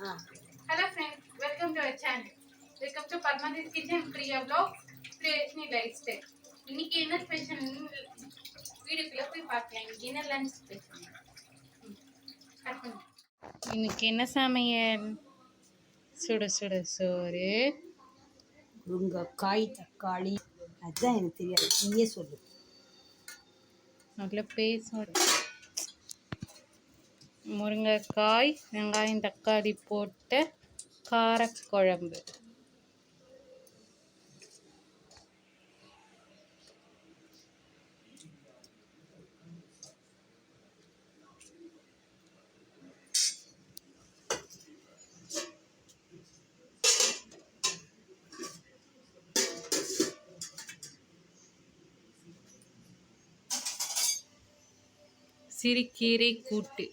Ah. Hello friends welcome to our channel welcome to பர்மதிஸ் kitchen Priya blog Priyalakshmi lifestyle இன்னைக்கு என்ன special வீடியோக்குள்ள போய் பார்க்கலாம். இன்னைக்கு என்ன லஞ்ச் ஸ்பெஷல் இன்னைக்கு என்ன சமையல்? சுட சுட சோறு. முருங்கைக்காய் தக்காளி. அதுதான் எனக்கு தெரியாது. நீயே சொல்லு. நல்ல பேசோட. முருங்கைக்காய் வெங்காயம் தக்காளி போட்ட காரக்குழம்பு. சிறுகீரை கூட்டு.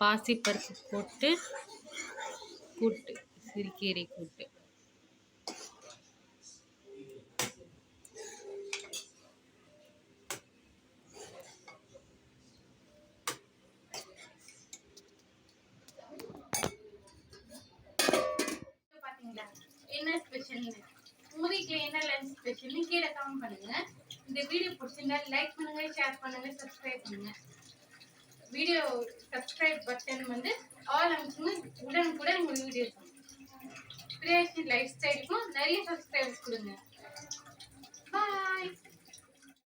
பாசிப்பருப்பு போட்டு கூட்டு சிறுக்கீரை கூட்டு. பாத்தீங்களா? என்ன ஸ்பெஷல் உங்க என்ன லஞ்ச் ஸ்பெஷல்னு கீழே கமெண்ட் பண்ணுங்க. இந்த வீடியோ பிடிச்சிருந்தா லைக் பண்ணுங்க ஷேர் பண்ணுங்க சப்ஸ்கிரைப் பண்ணுங்க. வீடியோ சப்ஸ்கிரைப் பட்டன் வந்து ஆல் அமைச்சுங்க உடனுக்குடன் உங்களுக்கு வீடியோ கிரியேஷன் லைஃப் ஸ்டைலுக்கும் நிறைய சப்ஸ்கிரைப் கொடுங்க.